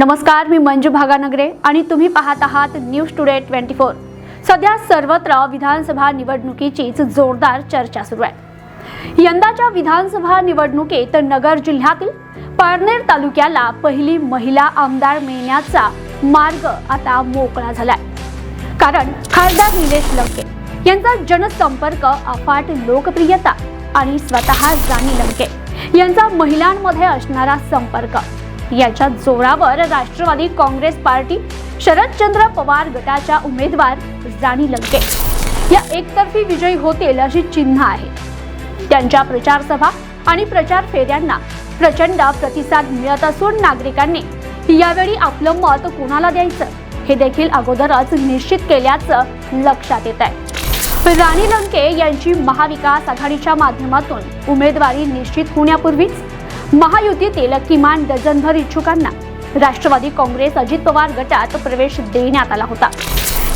नमस्कार मी मंजू भागानगरे आणि तुम्ही पाहत आहात न्यूज टुडे ट्वेंटी फोर. सध्या सर्वत्र विधानसभा निवडणुकीचीच जोरदार चर्चा सुरू आहे. यंदाच्या विधानसभा निवडणुकीत नगर जिल्ह्यातील पारनेर तालुक्याला पहिली महिला आमदार मिळण्याचा मार्ग आता मोकळा झालाय. कारण खासदार निलेश लंके यांचा जनसंपर्क अफाट लोकप्रियता आणि स्वतः राणी लंके यांचा महिलांमध्ये असणारा संपर्क याच्या जोरावर राष्ट्रवादी काँग्रेस पार्टी शरदचंद्र पवार गटाच्या उमेदवार राणी लंके. या एकतर्फी विजयी होतील अशी चिन्ह आहे. त्यांच्या प्रचारसभा आणि प्रचार फेऱ्यांना प्रचंड प्रतिसाद मिळत असून नागरिकांनी यावेळी आपलं मत कोणाला द्यायचं? हे देखील अगोदरच निश्चित केल्याचं लक्षात येत आहे. राणी लंके यांची महाविकास आघाडीच्या माध्यमातून उमेदवारी निश्चित होण्यापूर्वीच महायुतीतील किमान डझनभर इच्छुकांना राष्ट्रवादी काँग्रेस अजित पवार गटात प्रवेश देण्यात आला होता.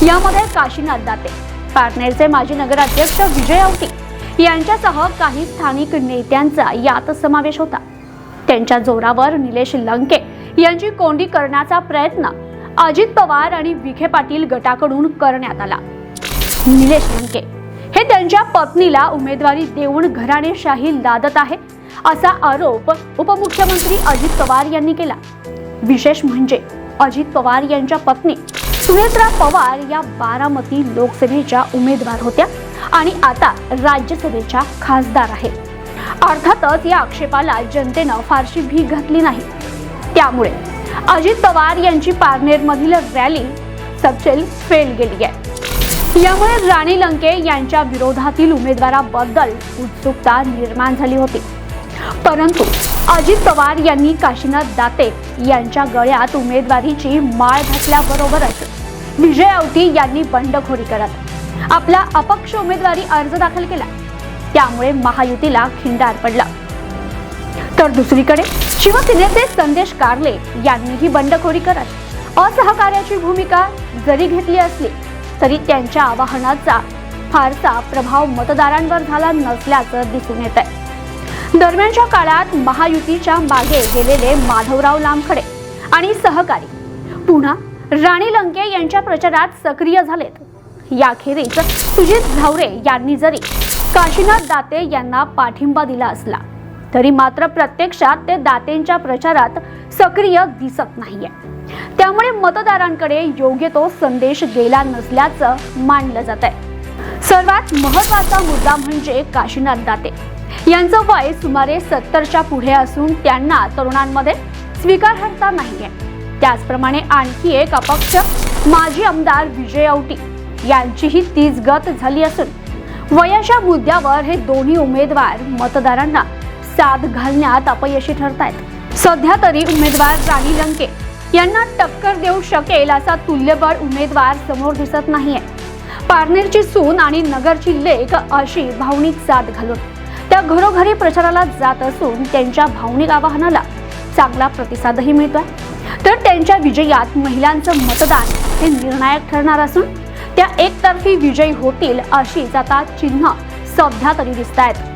यामध्ये काशीनाथ दाते पारनेरचे माजी नगराध्यक्ष विजय औटी यांच्यासह काही स्थानिक नेत्यांचा यात समावेश होता. त्यांच्या जोरावर निलेश लंके यांची कोंडी करण्याचा प्रयत्न अजित पवार आणि विखे पाटील गटाकडून करण्यात आला. निलेश लंके हे त्यांच्या पत्नीला उमेदवारी देऊन घराणेशाही लादत आहे असा आरोप उपमुख्यमंत्री अजित पवार यांनी केला. विशेष म्हणजे अजित पवार यांच्या पत्नी सुनेत्रा पवार या बारामती लोकसभेच्या उमेदवार होत्या आणि आता राज्यसभेच्या खासदार आहेत. अर्थातच या आक्षेपाला जनतेनं फारशी भीक घातली नाही. त्यामुळे अजित पवार यांची पारनेरमधील रॅली सबसेल फेल गेली आहे. यामुळे राणी लंके यांच्या विरोधातील उमेदवाराबद्दल उत्सुकता निर्माण झाली होती. परंतु अजित पवार यांनी काशीनाथ दाते यांच्या गळ्यात उमेदवारीची माळ घातल्याबरोबरच विजय अवती यांनी बंडखोरी करत आपला अपक्ष उमेदवारी अर्ज दाखल केला. त्यामुळे महायुतीला खिंडार पडला. तर दुसरीकडे शिवसेनेचे संदेश कारले यांनीही बंडखोरी करत असहकार्याची भूमिका जरी घेतली असली तरी त्यांच्या आवाहनाचा फारसा प्रभाव मतदारांवर झाला नसल्याचं दिसून येत आहे दरम्यानच्या काळात महायुतीच्या मागे गेलेले माधवराव लामखडे आणि सहकारी पुन्हा राणी लंके यांच्या प्रचारात सक्रिय झालेत. याखेरीज सुजित झावरे यांनी जरी काशीनाथ दाते यांना पाठिंबा दिला असला तरी मात्र प्रत्यक्षात ते दातेंच्या प्रचारात सक्रिय दिसत नाहीये. त्यामुळे मतदारांकडे योग्य तो संदेश गेला नसल्याचं मानलं जात आहे सर्वात महत्त्वाचा मुद्दा म्हणजे काशीनाथ दाते. यांचं वय सुमारे सत्तरच्या पुढे असून त्यांना तरुणांमध्ये स्वीकारार्हता नाहीये. त्याचप्रमाणे आणखी एक अपक्ष माजी आमदार विजय औटी यांचीही तीच गत झाली असून वयाच्या मुद्द्यावर हे दोन्ही उमेदवार मतदारांना साथ घालण्यात अपयशी ठरत आहेत सध्या तरी उमेदवार राणी लंके यांना टक्कर देऊ शकेल असा तुल्यबळ उमेदवार समोर दिसत नाहीये. पारनेरची सून आणि नगरची लेख अशी भावनिक साथ घालून त्या घरोघरी प्रचाराला जात असून त्यांच्या भावनिक आवाहनाला चांगला प्रतिसादही मिळतोय. तर त्यांच्या विजयात महिलांचं मतदान हे निर्णायक ठरणार असून त्या एकतर्फी विजयी होतील अशीच आता चिन्ह सध्या तरी दिसत आहेत